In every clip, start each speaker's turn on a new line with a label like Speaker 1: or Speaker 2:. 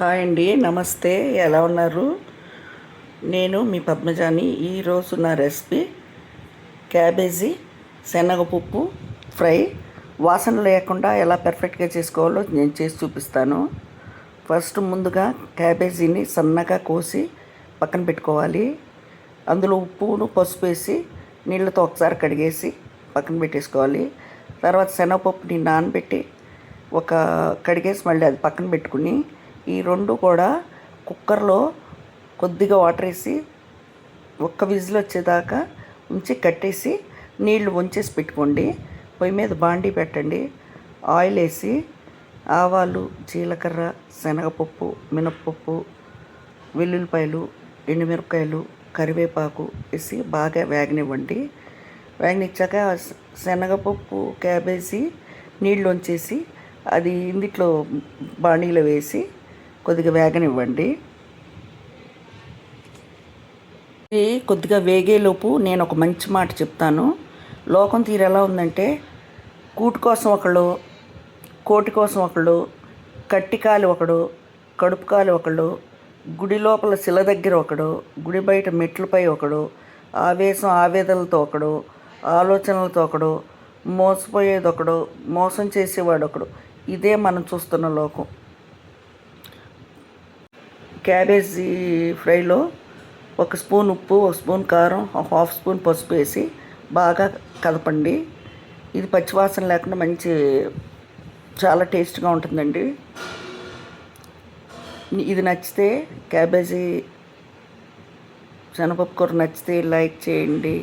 Speaker 1: Hi అండి నమస్తే. ఎలా ఉన్నారు? నేను మీ పద్మజాని. ఈరోజు నా రెసిపీ క్యాబేజీ శనగపప్పు ఫ్రై. వాసన లేకుండా ఎలా పర్ఫెక్ట్గా చేసుకోవాలో నేను చేసి చూపిస్తాను. ఫస్ట్ ముందుగా క్యాబేజీని సన్నగా కోసి పక్కన పెట్టుకోవాలి. అందులో ఉప్పును పసుపు వేసి నీళ్ళతో ఒకసారి కడిగేసి పక్కన పెట్టేసుకోవాలి. తర్వాత శనగపప్పుని నానబెట్టి ఒక కడిగేసి మళ్ళీ అది పక్కన పెట్టుకుని ఈ రెండు కూడా కుక్కర్లో కొద్దిగా వాటర్ వేసి ఒక్క విజిల్ వచ్చేదాకా ఉంచి కట్టేసి నీళ్ళు వంచేసి పెట్టుకోండి. పొయ్యి మీద బాండీ పెట్టండి. ఆయిల్ వేసి ఆవాలు జీలకర్ర శనగపప్పు మినప్పప్పు వెల్లుల్లిపాయలు ఎండుమిరపకాయలు కరివేపాకు వేసి బాగా వేగనివ్వండి. వేగనిచ్చాక శనగపప్పు క్యాబేజీ నీళ్ళు వంచేసి అది ఇందిట్లో బాణీలో వేసి కొద్దిగా వేగనివ్వండి. ఇది కొద్దిగా వేగేలోపు నేను ఒక మంచి మాట చెప్తాను. లోకం తీరు ఎలా ఉందంటే కూటు కోసం ఒకళ్ళు కోటి కోసం ఒకళ్ళు కట్టికాలి ఒకడు కడుపుకాలి ఒకళ్ళు గుడి లోపల శిల దగ్గర ఒకడు గుడి బయట మెట్లపై ఒకడు ఆవేశం ఆవేదనలతో ఒకడు ఆలోచనలతో ఒకడు మోసపోయేది ఒకడు మోసం చేసేవాడు ఒకడు. ఇదే మనం చూస్తున్న లోకం. క్యాబేజీ ఫ్రైలో ఒక స్పూన్ ఉప్పు ఒక స్పూన్ కారం హాఫ్ స్పూన్ పసుపు వేసి బాగా కలపండి. ఇది పచ్చివాసన లేకుండా మంచి చాలా టేస్ట్గా ఉంటుందండి. ఇది నచ్చితే క్యాబేజీ శనగపప్పు కూర నచ్చితే లైక్ చేయండి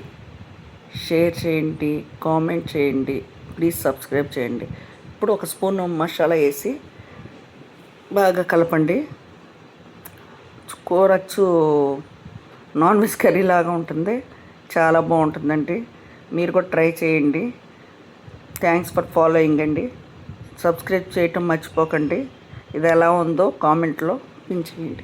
Speaker 1: షేర్ చేయండి కామెంట్ చేయండి ప్లీజ్ సబ్స్క్రైబ్ చేయండి. ఇప్పుడు ఒక స్పూన్ మసాలా వేసి బాగా కలపండి. కూరచ్చు నాన్ వెజ్ కర్రీ లాగా ఉంటుంది. చాలా బాగుంటుందండి. మీరు కూడా ట్రై చేయండి. థ్యాంక్స్ ఫర్ ఫాలోయింగ్ అండి. సబ్స్క్రైబ్ చేయటం మర్చిపోకండి. ఇది ఎలా ఉందో కామెంట్లో పెంచేయండి.